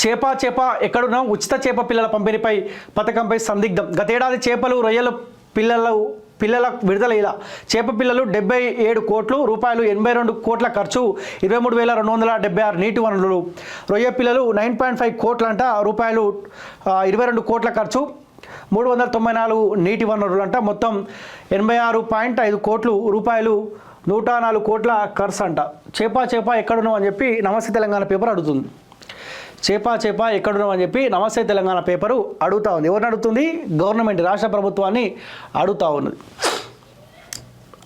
చేప చేప ఎక్కడున్నా ఉచిత చేప పిల్లల పంపిణీపై పథకంపై సందిగ్ధం. గతేడాది చేపలు రొయ్యలు పిల్లలు పిల్లల విడుదల ఇలా చేప పిల్లలు డెబ్బై ఏడు కోట్లు రూపాయలు ఎనభై రెండు కోట్ల ఖర్చు ఇరవై మూడు వేల రెండు వందల డెబ్బై ఆరు నీటి వనరులు. రొయ్య పిల్లలు నైన్ పాయింట్ ఫైవ్ కోట్లంట రూపాయలు ఇరవై రెండు కోట్ల ఖర్చు మూడు వందల తొంభై నాలుగు నీటి వనరులు అంట మొత్తం ఎనభై ఆరు పాయింట్ ఐదు కోట్లు రూపాయలు నూట నాలుగు కోట్ల ఖర్చు అంట. చేప చేప ఎక్కడున్నావు అని చెప్పి నమస్తే తెలంగాణ పేపర్ అడుగుతుంది. చేపా చేపా ఎక్కడున్నావు అని చెప్పి నమస్తే తెలంగాణ పేపరు అడుగుతా ఉంది. ఎవరిని అడుగుతుంది? గవర్నమెంట్ రాష్ట్ర ప్రభుత్వాన్ని అడుగుతా ఉన్నది.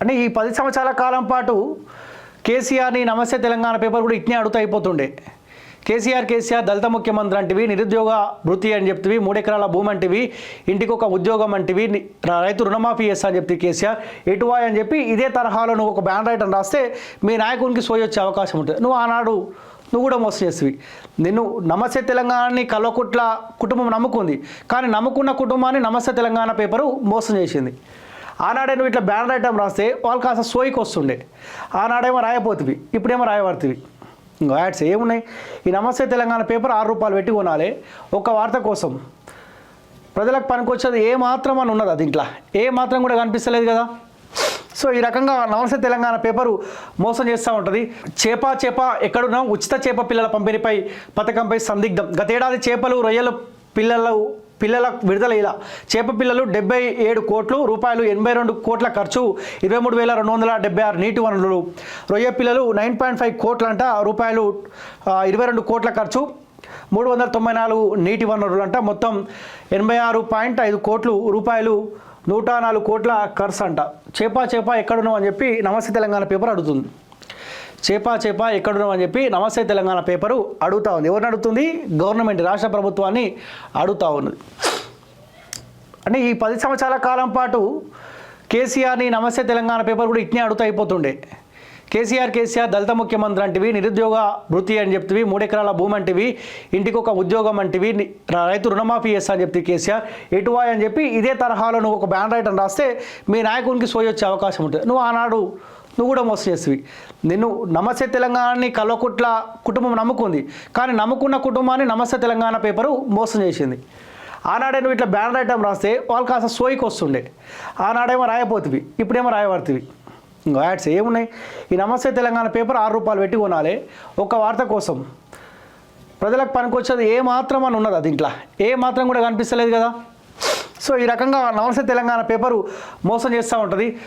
అంటే ఈ పది సంవత్సరాల కాలం పాటు కేసీఆర్ని నమస్తే తెలంగాణ పేపర్ కూడా ఇట్నే అడుగుతూ అయిపోతుండే. కేసీఆర్ కేసీఆర్ దళిత ముఖ్యమంత్రి అంటివి నిరుద్యోగ వృత్తి అని చెప్తివి మూడెకరాల భూమి అంటివి ఇంటికి ఒక ఉద్యోగం అంటివి రైతు రుణమాఫీ చేస్తా అని చెప్తే కేసీఆర్. ఎటువాయ్ అని చెప్పి ఇదే తరహాలో నువ్వు ఒక బ్యాన్ రైటర్ రాస్తే మీ నాయకునికి సోయొచ్చే వచ్చే అవకాశం ఉంటుంది. నువ్వు ఆనాడు నువ్వు కూడా మోసం చేసివి. నిన్ను నమస్తే తెలంగాణని కల్వకుట్ల కుటుంబం నమ్ముకుంది. కానీ నమ్ముకున్న కుటుంబాన్ని నమస్తే తెలంగాణ పేపరు మోసం చేసింది. ఆనాడే నువ్వు ఇట్లా బ్యానర్ ఐటమ్ రాస్తే వాళ్ళు కాస్త సోయికి వస్తుండే. ఆనాడేమో రాయపోతివి ఇప్పుడేమో రాయబడుతుంది ఇంకో యాడ్స్ ఏమున్నాయి? ఈ నమస్తే తెలంగాణ పేపర్ ఆరు రూపాయలు పెట్టి కొనాలి. ఒక వార్త కోసం. ప్రజలకు పనికొచ్చేది ఏ మాత్రం అని ఉన్నది దీంట్లో? ఏ మాత్రం కూడా కనిపిస్తలేదు కదా? సో ఈ రకంగా నమస్తే తెలంగాణ పేపరు మోసం చేస్తూ ఉంటుంది. చేప చేప ఎక్కడున్నా ఉచిత చేప పిల్లల పంపిణీపై పథకంపై సందిగ్ధం. గతేడాది చేపలు రొయ్యలు పిల్లలు పిల్లల విడుదల ఇలా. చేప పిల్లలు డెబ్బై ఏడు కోట్లు రూపాయలు ఎనభై రెండు కోట్ల ఖర్చు ఇరవై మూడు వేల రెండు వందల డెబ్బై ఆరు నీటి వనరులు. రొయ్య పిల్లలు నైన్ పాయింట్ ఫైవ్ కోట్లంట రూపాయలు ఇరవై రెండు కోట్ల ఖర్చు మూడు వందల తొంభై నాలుగు నీటి వనరులు అంట మొత్తం ఎనభై ఆరు పాయింట్ ఐదు కోట్లు రూపాయలు నూట నాలుగు కోట్ల ఖర్చు అంట. చేపా చేపా ఎక్కడున్నావు అని చెప్పి నమస్తే తెలంగాణ పేపర్ అడుగుతుంది. చేపా చేపా ఎక్కడున్నావు అని చెప్పి నమస్తే తెలంగాణ పేపరు అడుగుతా ఉంది. ఎవరిని అడుగుతుంది? గవర్నమెంట్ రాష్ట్ర ప్రభుత్వాన్ని అడుగుతా ఉన్నది. అంటే ఈ పది సంవత్సరాల కాలం పాటు కేసీఆర్ని నమస్తే తెలంగాణ పేపర్ కూడా ఇట్నే అడుగుతూ అయిపోతుండే. కేసీఆర్ కేసీఆర్ దళిత ముఖ్యమంత్రి అంటివి నిరుద్యోగ వృత్తి అని చెప్తివి మూడెకరాల భూమి అంటివి ఇంటికి ఒక ఉద్యోగం అంటివి రైతు రుణమాఫీ చేస్తా అని చెప్తే కేసీఆర్. ఎటువాయ్ అని చెప్పి ఇదే తరహాలో నువ్వు ఒక బ్యాన్ రైటర్ రాస్తే మీ నాయకునికి సోయొచ్చే అవకాశం ఉంటుంది. నువ్వు ఆనాడు నువ్వు కూడా మోసం చేసివి నిన్ను నమస్తే తెలంగాణని కల్వకుట్ల కుటుంబం నమ్ముకుంది. కానీ నమ్ముకున్న కుటుంబాన్ని నమస్తే తెలంగాణ పేపరు మోసం చేసింది. ఆనాడే నువ్వు ఇట్లా బ్యానర్ ఐటమ్ రాస్తే వాళ్ళు కాస్త సోయికి వస్తుండే. ఆనాడేమో రాయపోతివి ఇప్పుడేమో రాయబడుతుంది యాడ్స్ ఏమున్నాయి? ఈ నమస్తే తెలంగాణ పేపర్ ఆరు రూపాయలు పెట్టి కొనాలి. ఒక వార్త కోసం. ప్రజలకు పనికొచ్చేది ఏ మాత్రం అని ఉన్నది దీంట్లో? ఏ మాత్రం కూడా కనిపిస్తలేదు కదా. సో ఈ రకంగా నమస్తే తెలంగాణ పేపరు మోసం చేస్తూ ఉంటుంది.